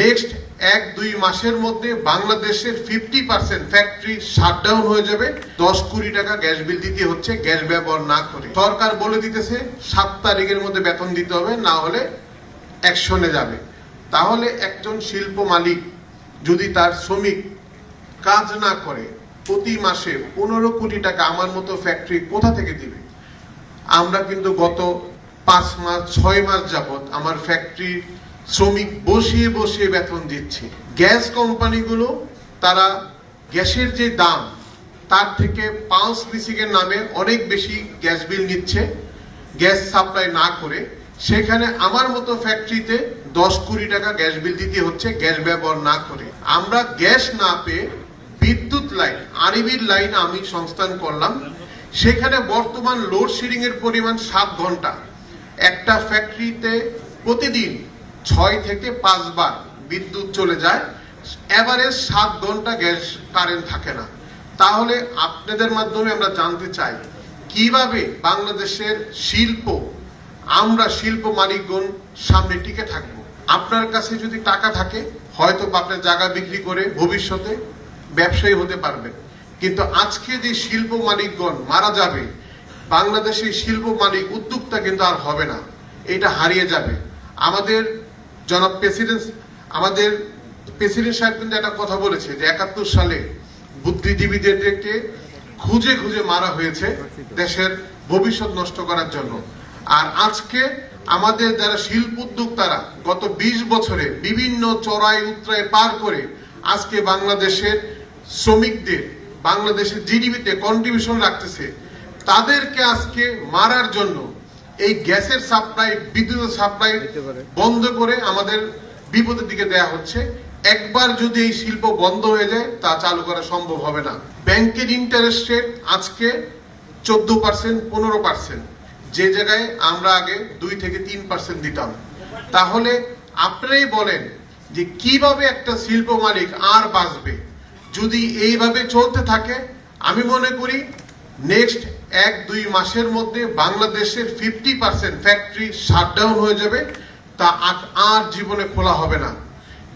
Next এক দুই মাসের মধ্যে বাংলাদেশের ফিফটি পার্সেন্ট ফ্যাক্টরি শাটডাউন হয়ে যাবে। দশ কোটি টাকা গ্যাস বিল দিতে হচ্ছে গ্যাস ব্যবহার না করে। সরকার বলে দিতেছে, সাত তারিখের মধ্যে বেতন দিতে হবে, না হলে অ্যাকশনে যাবে। তাহলে একজন শিল্প মালিক যদি তার শ্রমিক কাজ না করে, প্রতি মাসে পনেরো কোটি টাকা আমার মতো ফ্যাক্টরি কোথা থেকে দিবে? আমরা কিন্তু গত পাঁচ মাস, ছয় মাস যাবত আমার ফ্যাক্টরি শ্রমিক বসিয়ে বসিয়ে বেতন দিচ্ছে। গ্যাস কোম্পানিগুলো, তারা গ্যাসের যে দাম, তার থেকে পাঁচ লিসিংয়ের নামে অনেক বেশি গ্যাস বিল নিচ্ছে, গ্যাস সাপ্লাই না করে। সেখানে আমার মতো ফ্যাক্টরিতে দশ কোটি টাকা গ্যাস বিল দিতে হচ্ছে, গ্যাস ব্যবহার না করে। আমরা গ্যাস না পেয়ে বিদ্যুৎ লাইন আরিবির লাইন আমি সংস্থান করলাম। সেখানে বর্তমান লোডশেডিং এর পরিমাণ সাত ঘণ্টা। একটা ফ্যাক্টরিতে প্রতিদিন ছয় থেকে পাঁচবার বিদ্যুৎ চলে যায়, এভারেজ সাত ঘণ্টা গ্যাস কারেন্ট থাকে না। তাহলে আপনাদের মাধ্যমে আমরা জানতে চাই, কীভাবে বাংলাদেশের শিল্প, আমরা শিল্প মালিকগণ সামনে টিকে থাকব? আপনার কাছে যদি টাকা থাকে, হয়তো আপনার জায়গা বিক্রি করে ভবিষ্যতে ব্যবসায়ী হতে পারবেন। কিন্তু আজকে যে শিল্প মালিকগণ মারা যাবে, বাংলাদেশের শিল্প মালিক উদ্যোক্তা কিন্তু আর হবে না, এটা হারিয়ে যাবে। আমাদের জনাব প্রেসিডেন্ট আমাদের প্রেসিডেন্ট সাহেব কিন্তু একটা কথা বলেছে যে একাত্তর সালে বুদ্ধিজীবীদেরকে খুঁজে খুঁজে মারা হয়েছে দেশের ভবিষ্যৎ নষ্ট করার জন্য। আর আজকে আমাদের যারা শিল্প উদ্যোক্তারা গত ২০ বছরে বিভিন্ন চড়াই উত্তরায় পার করে আজকে বাংলাদেশের শ্রমিকদের, বাংলাদেশের জিডিপিতে কন্ট্রিবিউশন রাখতেছে, তাদেরকে আজকে মারার জন্য এই গ্যাসের সাপ্লাই বিদ্যুতের সাপ্লাই বন্ধ করে আমাদের বিপদের দিকে দেয়া হচ্ছে। একবার যদি এই শিল্প বন্ধ হয়ে যায় তা চালু করা সম্ভব হবে না। ব্যাংকের ইন্টারেস্ট রেট আজকে চোদ্দ পার্সেন্ট পনেরো পার্সেন্ট। যে জায়গায় আমরা আগে দুই থেকে তিন পার্সেন্ট দিতাম। তাহলে আপনারাই বলেন যে কীভাবে একটা শিল্প মালিক আর বাঁচবে। যদি এইভাবে চলতে থাকে আমি মনে করি নেক্সট এক দুই মাসের মধ্যে বাংলাদেশের ফিফটি পার্সেন্ট ফ্যাক্টরি শাটডাউন হয়ে যাবে, তা আর- জীবনে খোলা হবে না।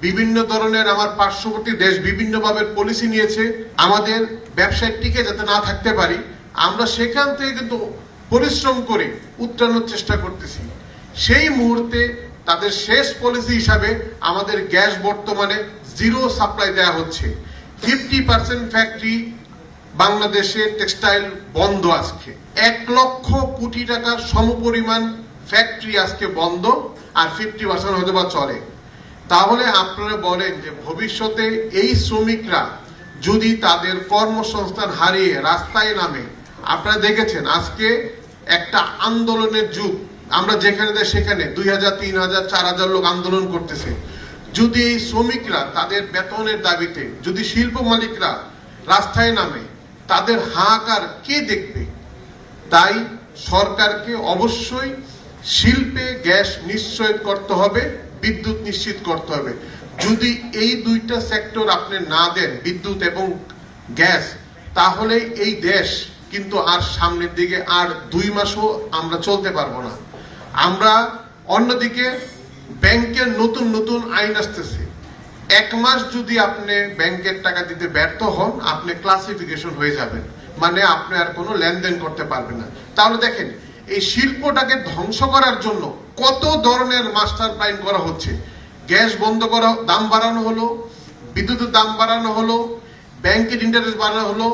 বিভিন্ন ধরনের আমার পার্শ্ববর্তী দেশ বিভিন্নভাবে পলিসি নিয়েছে, আমাদের ব্যবসায় টিকে যাতে না থাকতে পারি, আমরা সেখান থেকে কিন্তু পরিশ্রম করে উত্তরানোর চেষ্টা করতেছি। সেই মুহূর্তে তাদের শেষ পলিসি হিসাবে আমাদের গ্যাস বর্তমানে জিরো সাপ্লাই দেওয়া হচ্ছে। ফিফটি পার্সেন্ট ফ্যাক্টরি বাংলাদেশে টেক্সটাইল বন্ধ আজকে। এক লক্ষ কোটি টাকার সমপরিমাণ ফ্যাক্টরি আজকে বন্ধ আর ফিফটি পার্সেন্ট হয়তো বা চলে। তাহলে আপনারা বলেন যে ভবিষ্যতে এই শ্রমিকরা যদি তাদের কর্মসংস্থান হারিয়ে রাস্তায় নামে, আপনারা দেখেছেন আজকে একটা আন্দোলনের যুগ। আমরা যেখানে দেয় সেখানে দুই হাজার, তিন হাজার, চার হাজার লোক আন্দোলন করতেছে। যদি এই শ্রমিকরা তাদের বেতনের দাবিতে, যদি শিল্প মালিকরা রাস্তায় নামে তাদের হাহাকার কে দেখবে? তাই সরকারকে অবশ্যই শিল্পে গ্যাস নিশ্চয় করতে হবে, বিদ্যুৎ নিশ্চিত করতে হবে। যদি এই দুইটা সেক্টর আপনি না দেন, বিদ্যুৎ এবং গ্যাস, তাহলে এই দেশ কিন্তু আর সামনের দিকে আর দুই মাসও আমরা চলতে পারব না। আমরা অন্যদিকে ব্যাংকের নতুন নতুন আইন আসতেছে। এক মাস যদি আপনি ব্যাংকের টাকা দিতে ব্যর্থ হন, আপনি ক্লাসিফিকেশন হয়ে যাবেন। মানে আপনি আর কোনো লেনদেন করতে পারবেন না। তাহলে দেখেন, এই শিল্পটাকে ধ্বংস করার জন্য কত ধরনের মাস্টার প্ল্যান করা হচ্ছে। গ্যাস বন্ধ করা, দাম বাড়ানো হলো, বিদ্যুতের দাম বাড়ানো হলো ব্যাংকের ইন্টারেস্ট বাড়ানো হলো।